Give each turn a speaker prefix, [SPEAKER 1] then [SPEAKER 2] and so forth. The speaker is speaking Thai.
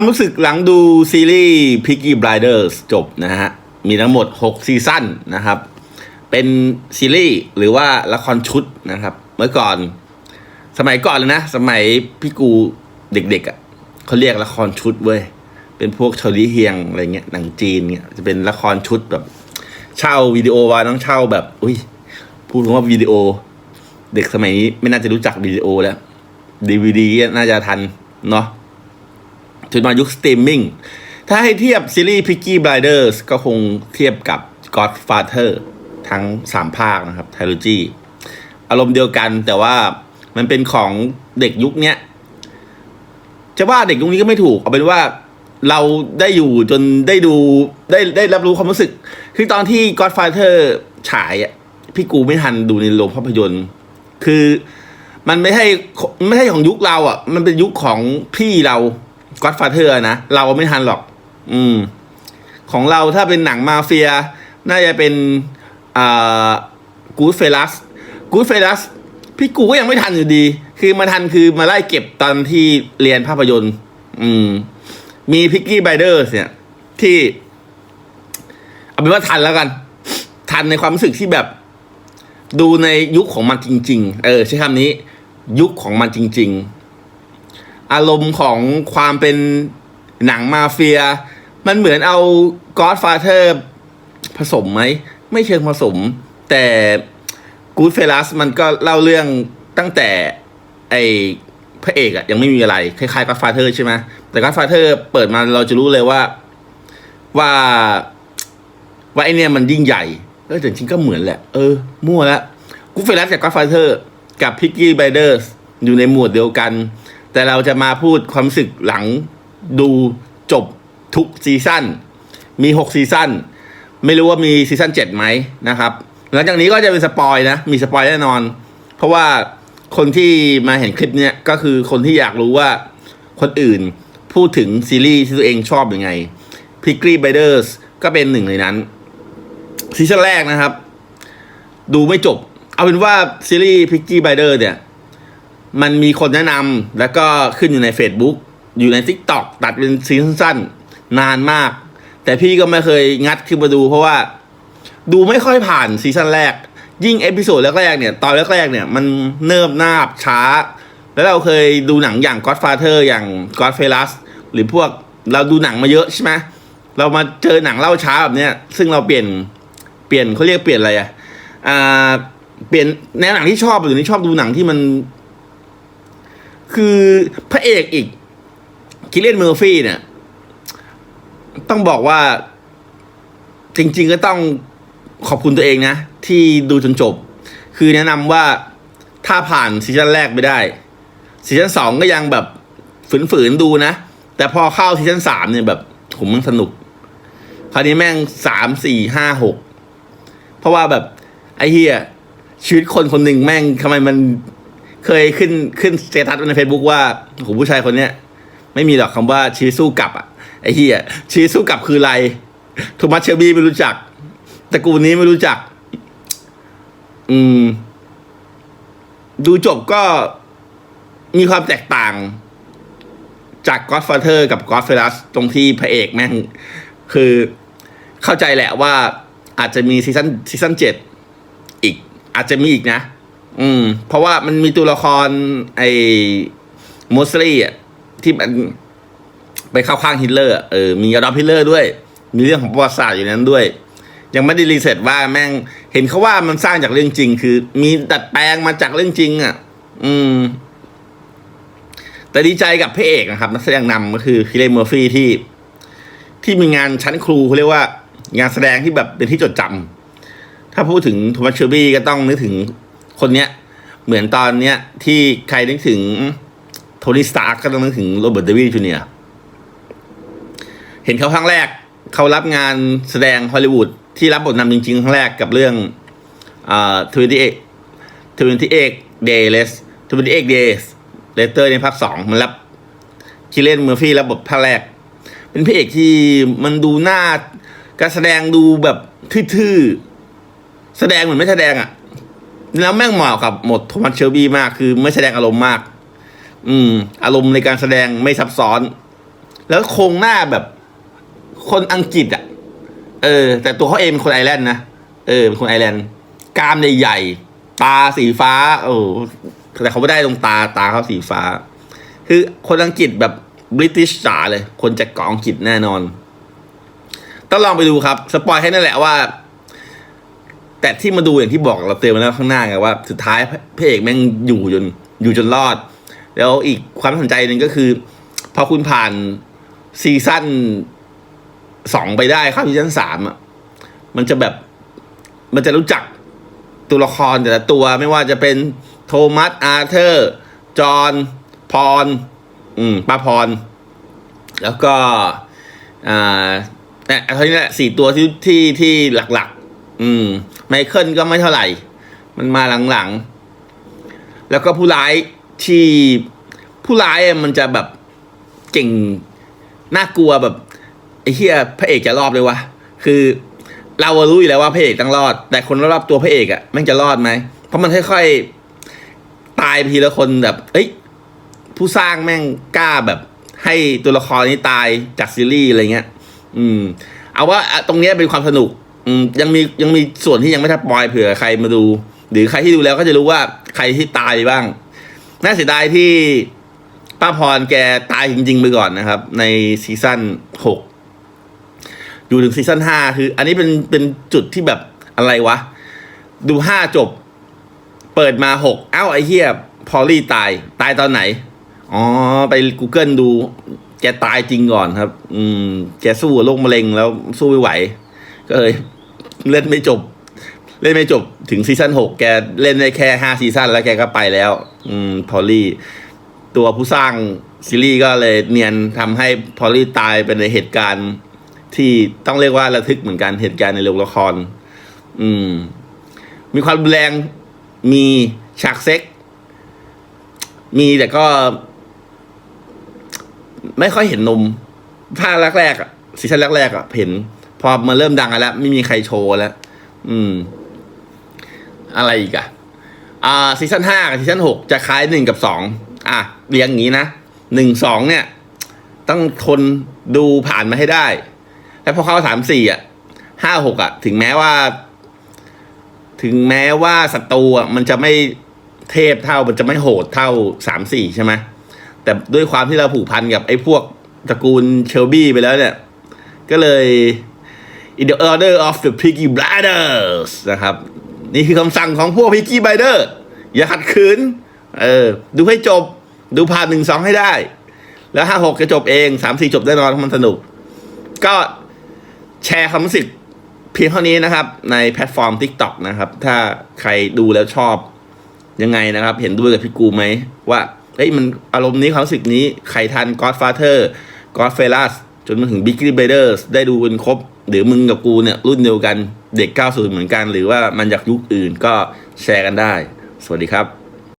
[SPEAKER 1] ความรู้สึกหลังดูซีรีส์ Peaky Blinders จบนะฮะ มีทั้งหมด 6 ซีซั่นนะครับ เป็นซีรีส์หรือว่าละครชุดนะครับ เมื่อก่อน สมัยก่อนเลยนะ สมัยพี่กูเด็กๆอะ่ะเขาเรียกละครชุดเว้ย เป็นพวกเชอรี่เฮียงอะไรเงี้ยหนังจีนเนี่ยจะเป็นละครชุดแบบ เช่าวิดีโอวาต้องเช่าแบบ อุ้ย พูดถึงว่าวิดีโอ เด็กสมัยนี้ไม่น่าจะรู้จักวิดีโอแล้วดีวดีน่าจะทันเนาะ จนมายุคสตรีมมิ่งถ้าให้เทียบซีรีส์ Peaky Blinders ก็คงเทียบกับ Godfather ทั้ง 3 ภาคนะครับ t r i l o g y อารมณ์เดียวกันแต่ว่ามันเป็นของเด็กยุคเนี้ยจะว่าเด็กยุคนี้ก็ไม่ถูก เอาเป็นว่าเราได้อยู่จนได้ดูได้ได้รับรู้ความรู้สึก คือตอนที่ Godfather ฉายอะพี่กูไม่ทันดูในโรงภาพยนตร์ คือมันไม่ใช่ไม่ใช่ของยุคเราอะ มันเป็นยุคของพี่เรา Godfather นะ เราไม่ทันหรอก อืม ของเราถ้าเป็นหนังมาเฟีย น่าจะเป็นอ่ากูดเฟลัสกูดเฟลัสพี่กูก็ยังไม่ทันอยู่ดี คือมาทันคือมาไล่เก็บตอนที่เรียนภาพยนตร์ อืม มีพิกกี้ไบเดอร์เนี่ย ที่ เอาเป็นว่าทันแล้วกัน ทันในความรู้สึกที่แบบ ดูในยุคของมันจริง ๆ เออ ใช้คำนี้ ยุคของมันจริง ๆ อารมณ์ของความเป็นหนังมาเฟีย มันเหมือนเอา Godfather ผสมไหม ไม่เชิงผสม แต่ Goodfellas มันก็เล่าเรื่องตั้งแต่ไอพระเอกอะยังไม่มีอะไร คล้ายๆ Godfather ใช่ไหมแต่ Godfather เปิดมาเราจะรู้เลยว่าว่าว่าไอเนี่ยมันยิ่งใหญ่เออแต่จริงๆก็เหมือนแหละ เออ มั่วล้วกูเฟลัสกับ Godfather กับ Picky Blinders อยู่ในหมวดเดียวกัน แต่เราจะมาพูดความรู้สึกหลังดูจบทุกซีซั่นมี6ซีซั่นไม่รู้ว่ามีซีซั่น7ไหมนะครับหลังจากนี้ก็จะเป็นสปอยนะ มีสปอยแน่นอน เพราะว่าคนที่มาเห็นคลิปเนี้ยก็คือคนที่อยากรู้ว่าคนอื่นพูดถึงซีรีส์ที่ตัวเองชอบอยังไง p i c k l y Blinders ก็เป็นหนึ่งในนั้นซีซั่นแรกนะครับ ดูไม่จบ เอาเป็นว่าซีรีส์ p i c k y Blinders เนี่ย มันมีคนแนะนำแล้วก็ขึ้นอยู่ใน Facebook อยู่ใน TikTok ตัดเป็นซีซั่นสั้นนานมาก แต่พี่ก็ไม่เคยงัดขึ้นมาดูเพราะว่าดูไม่ค่อยผ่านซีซั่นแรก ยิ่งเอพิโซดแรกๆเนี่ย ตอนแรกๆเนี่ยมันเนิบนาบช้า แล้วเราเคยดูหนังอย่าง Godfather อย่าง Godfellas หรือพวกเราดูหนังมาเยอะใช่ไหมเรามาเจอหนังเล่าช้าแบบเนี้ยซึ่งเราเปลี่ยนเปลี่ยนเขาเรียกเปลี่ยนอะไรอะอ่าเปลี่ยนแนวหนังที่ชอบหรือที่ชอบดูหนังที่มัน คือพระเอกอีก คิเลนเมอร์ฟี่เนี่ย ต้องบอกว่า จริง ๆ ก็ต้องขอบคุณตัวเองนะ ที่ดูจนจบ คือแนะนำว่าถ้าผ่านซีซั่นแรกไปได้ซีซั่นสองก็ยังแบบฝืนๆดูนะ แต่พอเข้าซีซั่นสามเนี่ยแบบผมมันสนุก คราวนี้แม่งสามสี่ห้าหกเพราะว่าแบบไอ้เฮียชีวิตคนคนหนึ่งแม่งทำไมมัน เคยขึ้นขึ้นสเตตัสใน Facebook ว่าโหผู้ชายคนเนี้ยไม่มีหรอกคำว่าชีวิตสู้กลับอะไอ้เฮียชีวิตสู้กลับคืออะไรโทมัสเชลบีไม่รู้จักตระกูลนี้ไม่รู้จัก อืม ดูจบก็มีความแตกต่าง จาก Godfather กับ Godfellas ตรงที่พระเอกแม่ง คือเข้าใจแหละว่าอาจจะมีซีซั่นซีซั่นเจ็ดอีก อาจจะมีอีกนะ อืม เพราะว่ามันมีตัวละครไอ้มอสลี่อะที่มันไปเข้าข้างฮิตเลอร์เออมีอดอล์ฟฮิตเลอร์ด้วย มีเรื่องของประวัติศาสตร์อยู่นั้นด้วย ยังไม่ได้รีเซ็ตว่าแม่ง เห็นเขาว่ามันสร้างจากเรื่องจริง คือ มีดัดแปลงมาจากเรื่องจริง อะ อืม แต่ดีใจกับพระเอกนะครับ นักแสดงนำก็คือคิเลเมอร์ฟี่ที่ ที่มีงานชั้นครูเขาเรียกว่า งานแสดงที่แบบเป็นที่จดจำถ้าพูดถึงโทมัสเชลบี้ก็ต้องนึกถึง คนเนี้ยเหมือนตอนเนี้ยที่ใครนึกถึงโทนี่สตาร์ก็ต้องนึกถึงโรเบิร์ตเดวิดจูเนียเห็นเขาครั้งแรกเขารับงานแสดงฮอลลีวูดที่รับบทนำจริงๆครั้งแรกกับเรื่องอ่าทเวนตี้เอ็กทเวนตี้เอ็กเดย์เลสทเวนตี้เอ็กเดย์เลเตอร์ในภาคสองมันรับคิเลนเมอร์ฟี่รับบทภาคแรก เป็นพระเอกที่มันดูหน้าการแสดงดูแบบทื่อๆ แสดงเหมือนไม่แสดงอะ่ะ แล้วแม่งเหมาะกับหมดโทมัสเชลบี้มากคือไม่แสดงอารมณ์มาก อืม อารมณ์ในการแสดงไม่ซับซ้อน แล้วโครงหน้าแบบ คนอังกฤษอะ เออ แต่ตัวเขาเองเป็นคนไอร์แลนด์นะเออเป็นคนไอร์แลนด์กรามใหญ่ๆตาสีฟ้า โอ้แต่เขาไม่ได้ตรงตาตาเขาสีฟ้า คือคนอังกฤษแบบบริติชจ๋าเลย คนจากเกาะอังกฤษแน่นอน ต้องลองไปดูครับ สปอยให้นั่นแหละว่า แต่ที่มาดูอย่างที่บอกเราเตือนมาแล้วข้างหน้าไงว่า สุดท้ายพระเอกแม่งอยู่จนอยู่จนรอด แล้วอีกความสนใจหนึ่งก็คือ พอคุณผ่านซีซั่นสองไปได้เข้าซีซั่นสามอะมันจะแบบมันจะรู้จักตัวละครแต่ละตัวไม่ว่าจะเป็นโทมัสอาร์เธอร์ จอห์นพรอืมป้าพร แล้วก็อ่าเนี่ยเท่านี้แหละสี่ตัวที่ที่ที่หลัก ๆ อืม ไมเคิลก็ไม่เท่าไหร่ มันมาหลังๆ แล้วก็ผู้ร้ายที่ผู้ร้ายมันจะแบบเก่งน่ากลัวแบบไอ้เหี้ยพระเอกจะรอดเลยวะคือเราอรู้อยู่แล้วว่าพระเอกต้องรอด แต่คนรอบตัวพระเอกอะแม่งจะรอดไหมเพราะมันค่อยๆตายไปทีละคนแบบ เอ้ย ผู้สร้างแม่งกล้าแบบ ให้ตัวละครนี้ตายจากซีรีส์อะไรเงี้ย อืม เอาว่าตรงเนี้ยเป็นความสนุก อืมยังมียังมีส่วนที่ยังไม่ทับปอยเผื่อใครมาดู หรือใครที่ดูแล้วก็จะรู้ว่าใครที่ตายบ้าง น่าเสียดายที่ป้าพรแกตายจริง ๆ ไปก่อนนะครับ ในซีซั่นหกอยู่ถึงซีซั่นห้าคือ อันนี้เป็นเป็นจุดที่แบบอะไรวะ ดูห้าจบ เปิดมาหกเอ้าไอ้เหี้ยพอลลี่ตาย ตายตอนไหน อ๋อ ไป Google ดู แกตายจริงก่อนครับ อืม แกสู้โรคมะเร็งแล้วสู้ไม่ไหว ก็เลยเล่นไม่จบ เล่นไม่จบถึงซีซั่นหกแกเล่นได้แค่ห้าซีซั่นแล้วแกก็ไปแล้ว อืมพอลลี่ ตัวผู้สร้างซีรีส์ก็เลยเนียนทำให้พอลลี่ตายเป็นในเหตุการณ์ ที่ต้องเรียกว่าระทึกเหมือนกันเหตุการณ์ในโรงละคร อืม มีความแรงมีฉากเซ็ก มีแต่ก็ ไม่ค่อยเห็นนมภาคแรกๆอะซีซั่นแรกๆอะเห็น พอมาเริ่มดังแล้ว ไม่มีใครโชว์แล้ว อืม อะไรอีกอะอ่าซีซั่นห้ากับซีซั่นหกจะคล้ายหนึ่งกับสองอะเรียงอย่างนี้นะหนึ่งสองเนี่ย ต้องทนดูผ่านมาให้ได้ แล้วพอเข้าสามสี่อะห้าหกอะ ถึงแม้ว่า ถึงแม้ว่าศัตรูอะมันจะไม่เทพเท่ามันจะไม่โหดเท่าสามสี่ใช่ไหมแต่ด้วยความที่เราผูกพันกับไอ้พวกตระกูลเชลบี้ไปแล้วเนี่ย ก็เลย in the order of the Piggy Brothers นะครับ นี่คือคำสั่งของพวก Piggy Brothers อย่าขัดขืน เออ ดูให้จบ ดูผ่านหนึ่งสองให้ได้ แล้วห้าหกจะจบเองสามสี่จบแน่นอนมันสนุก ก็แชร์ความรู้สึกเพียงเท่านี้นะครับ ในแพลตฟอร์ม TikTok นะครับ ถ้าใครดูแล้วชอบยังไงนะครับ เห็นด้วยกับพี่กูไหมว่าเอ้ยมันอารมณ์นี้ความรู้สึกนี้ ใครทัน Godfather Godfellas จนมาถึงบิ๊กลิเบเดอร์ได้ดูกันครบ หรือมึงกับกูเนี่ย รุ่นเดียวกันเด็ก 90 เหมือนกัน หรือว่ามันจากยุคอื่นก็แชร์กันได้ สวัสดีครับ